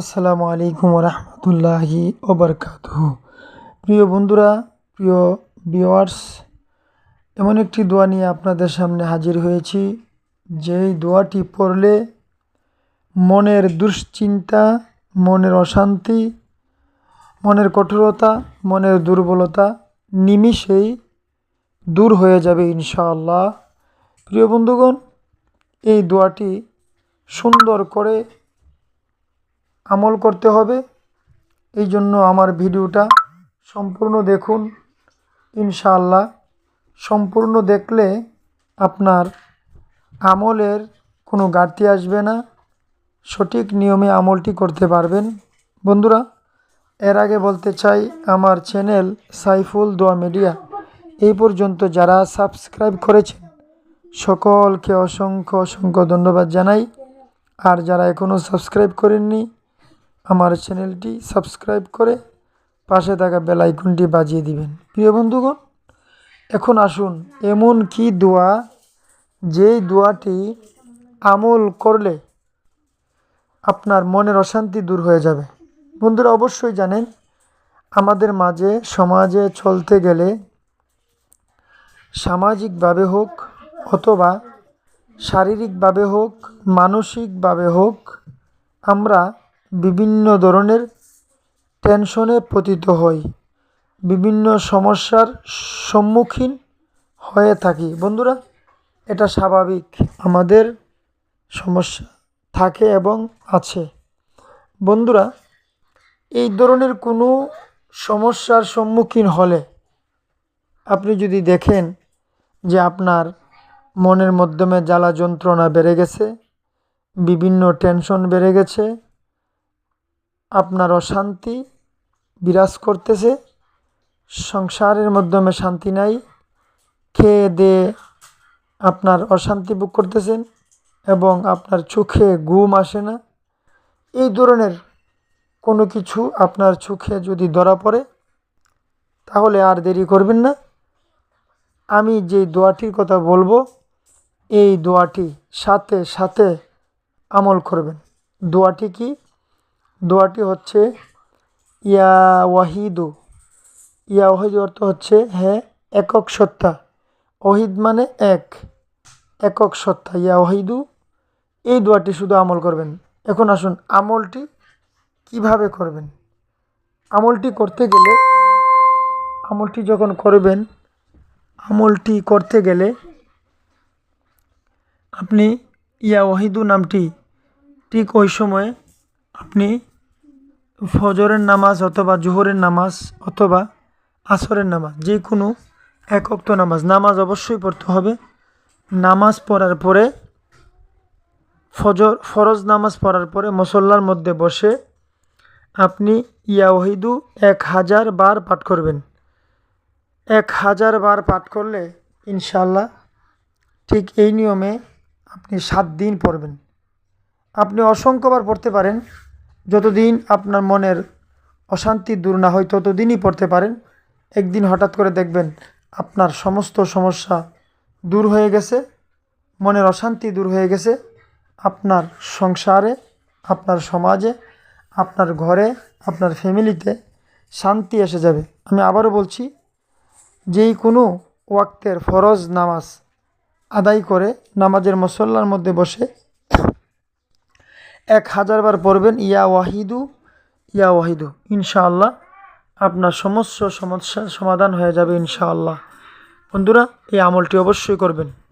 আসসালামু আলাইকুম রহমতুল্লাহি ওবরকাত প্রিয় বন্ধুরা, প্রিয় ভিওয়ার্স এমন একটি দোয়া নিয়ে আপনাদের সামনে হাজির হয়েছি। যেই দোয়াটি পড়লে মনের দুশ্চিন্তা, মনের অশান্তি, মনের কঠোরতা, মনের দুর্বলতা নিমিষেই দূর হয়ে যাবে ইনশাআল্লাহ। প্রিয় বন্ধুগণ, এই দোয়াটি সুন্দর করে আমল করতে হবে। এই জন্য আমার ভিডিওটা সম্পূর্ণ দেখুন। ইনশাআল্লাহ সম্পূর্ণ দেখলে আপনার আমলের কোনো ঘাটতি আসবে না। সঠিক নিয়মে আমলটি করতে পারবেন। বন্ধুরা, এর আগে বলতে চাই, আমার চ্যানেল সাইফুল দোয়া মিডিয়া এই পর্যন্ত যারা সাবস্ক্রাইব করেছেন, সকলকে অসংখ্য অসংখ্য ধন্যবাদ জানাই। আর যারা এখনও সাবস্ক্রাইব করেননি আমার চ্যানেলটি সাবস্ক্রাইব করে পাশে থাকা বেল আইকনটি বাজিয়ে দিবেন। প্রিয় বন্ধুগণ, এখন আসুন এমন কি দোয়া যেই দোয়াটি আমল করলে আপনার মনের অশান্তি দূর হয়ে যাবে? বন্ধুরা, অবশ্যই জানেন, আমাদের মাঝে, সমাজে চলতে গেলে সামাজিকভাবে হোক অথবা শারীরিকভাবে হোক, মানসিকভাবে হোক, আমরা বিভিন্ন ধরনের টেনশনে পতিত হই। বিভিন্ন সমস্যার সম্মুখীন হয়ে থাকি। বন্ধুরা, এটা স্বাভাবিক। আমাদের সমস্যা থাকে এবং আছে। বন্ধুরা, এই ধরনের কোনো সমস্যার সম্মুখীন হলে আপনি যদি দেখেন যে আপনার মনের মাধ্যমে জ্বালা যন্ত্রণা বেড়ে গেছে, বিভিন্ন টেনশন বেড়ে গেছে আপনার অশান্তি বিরাজ করতেছে। সংসারের মাধ্যমে শান্তি নাই। খেয়ে দিয়ে আপনার অশান্তি ভোগ করতেছেন এবং আপনার চোখে ঘুম আসে না। এই ধরনের কোনো কিছু আপনার চোখে যদি ধরা পড়ে, তাহলে আর দেরি করবেন না। আমি যে দোয়াটির কথা বলব, এই দোয়াটি সাথে সাথে আমল করবেন। দোয়াটি কি? দোয়াটি হচ্ছে ইয়া ওয়াহিদু। ইয়া ওয়াহিদ অর্থ হচ্ছে হ্যাঁ একক সত্তা। ওহিদ মানে এক, একক সত্তা। ইয়া ওয়াহিদু, এই দোয়াটি শুধু আমল করবেন। এখন আসুন আমলটি কীভাবে করবেন? আমলটি করতে গেলে, আমলটি যখন করবেন, আমলটি করতে গেলে আপনি ইয়া ওয়াহিদু নামটি ঠিক ওই সময়ে আপনি ফজরের নামাজ অথবা জোহরের নামাজ অথবা আসরের নামাজ, যে কোনো একক্ত নামাজ নামাজ অবশ্যই পড়তে হবে। নামাজ পড়ার পরে, ফজর, ফরজ নামাজ পড়ার পরে মসল্লার মধ্যে বসে আপনি ইয়া ওহিদু এক হাজার বার পাঠ করবেন। এক হাজার বার পাঠ করলে ইনশাল্লাহ ঠিক এই নিয়মে আপনি সাত দিন পড়বেন। আপনি অসংখ্যবার পড়তে পারেন। যতদিন আপনার মনের অশান্তি দূর না হয়, ততদিনই পড়তে পারেন। একদিন হঠাৎ করে দেখবেন আপনার সমস্ত সমস্যা দূর হয়ে গেছে, মনের অশান্তি দূর হয়ে গেছে। আপনার সংসারে, আপনার সমাজে, আপনার ঘরে, আপনার ফ্যামিলিতে শান্তি এসে যাবে। আমি আবারও বলছি, যেই কোনো ওয়াক্তের ফরজ নামাজ আদায় করে নামাজের মসল্লার মধ্যে বসে এক হাজারবার পড়বেন, ইয়া ওয়াহিদু ইয়া ওয়াহিদু। ইনশাআল্লাহ আপনার সমস্ত সমস্যার সমাধান হয়ে যাবে ইনশাআল্লাহ। বন্ধুরা, এই আমলটি অবশ্যই করবেন।